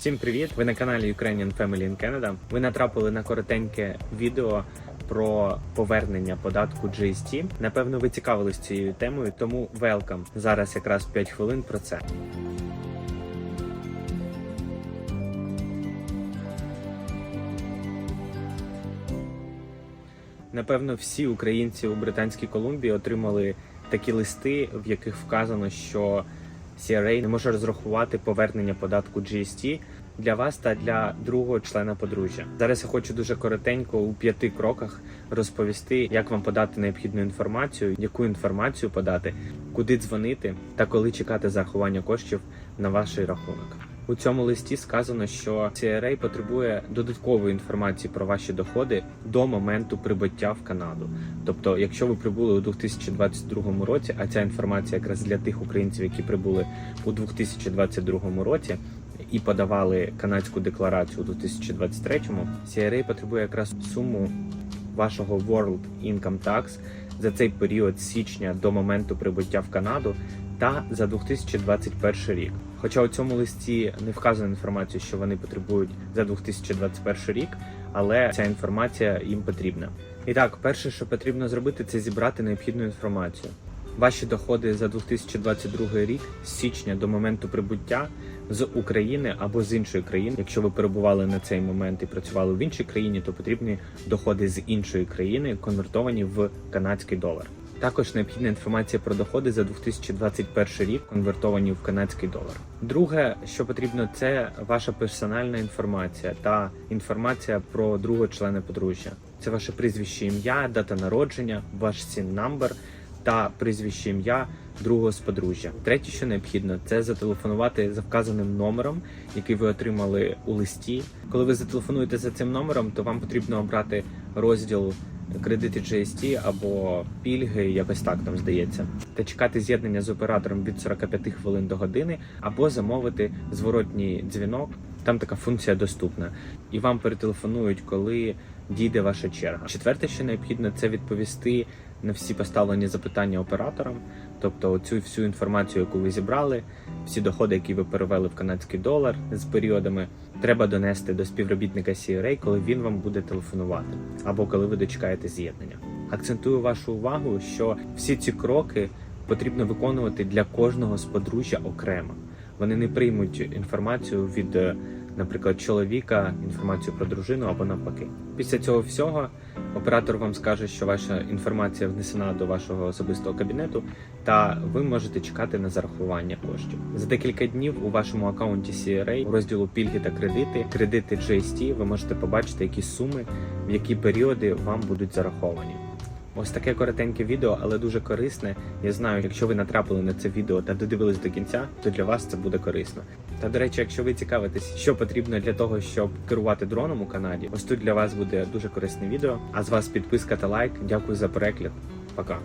Всім привіт! Ви на каналі Ukrainian Family in Canada. Ви натрапили на коротеньке відео про повернення податку GST. Напевно, ви цікавились цією темою, тому welcome. Зараз якраз 5 хвилин про це. Напевно, всі українці у Британській Колумбії отримали такі листи, в яких вказано, що CRA не може розрахувати повернення податку GST для вас та для другого члена подружжя. Зараз я хочу дуже коротенько у п'яти кроках розповісти, як вам подати необхідну інформацію, яку інформацію подати, куди дзвонити та коли чекати зарахування коштів на ваш рахунок. У цьому листі сказано, що CRA потребує додаткової інформації про ваші доходи до моменту прибуття в Канаду. Тобто, якщо ви прибули у 2022 році, а ця інформація якраз для тих українців, які прибули у 2022 році і подавали канадську декларацію у 2023, CRA потребує якраз суму вашого World Income Tax за цей період січня до моменту прибуття в Канаду та за 2021 рік. Хоча у цьому листі не вказано інформацію, що вони потребують за 2021 рік, але ця інформація їм потрібна. І так, перше, що потрібно зробити, це зібрати необхідну інформацію. Ваші доходи за 2022 рік з січня до моменту прибуття з України або з іншої країни. Якщо ви перебували на цей момент і працювали в іншій країні, то потрібні доходи з іншої країни конвертовані в канадський долар. Також необхідна інформація про доходи за 2021 рік, конвертовані в канадський долар. Друге, що потрібно, це ваша персональна інформація та інформація про другого члена подружжя. Це ваше прізвище, ім'я, дата народження, ваш сін намбер та прізвище ім'я другого з подружжя. Третє, що необхідно, це зателефонувати за вказаним номером, який ви отримали у листі. Коли ви зателефонуєте за цим номером, то вам потрібно обрати розділ кредити GST або пільги, якось так там здається, та чекати з'єднання з оператором від 45 хвилин до години, або замовити зворотній дзвінок. Там така функція доступна, і вам перетелефонують, коли дійде ваша черга. Четверте, що необхідно, це відповісти на всі поставлені запитання операторам, тобто цю всю інформацію, яку ви зібрали, всі доходи, які ви перевели в канадський долар з періодами, треба донести до співробітника CRA, коли він вам буде телефонувати, або коли ви дочекаєте з'єднання. Акцентую вашу увагу, що всі ці кроки потрібно виконувати для кожного з подружжя окремо. Вони не приймуть інформацію від, е, наприклад, чоловіка, інформацію про дружину або навпаки. Після цього всього оператор вам скаже, що ваша інформація внесена до вашого особистого кабінету, та ви можете чекати на зарахування коштів. За декілька днів у вашому аккаунті CRA у розділу пільги та кредити, кредити GST, ви можете побачити, які суми, в які періоди вам будуть зараховані. Ось таке коротеньке відео, але дуже корисне. Я знаю, якщо ви натрапили на це відео та додивились до кінця, то для вас це буде корисно. Та до речі, якщо ви цікавитесь, що потрібно для того, щоб керувати дроном у Канаді, ось тут для вас буде дуже корисне відео. А з вас підписка та лайк. Дякую за перегляд. Пока.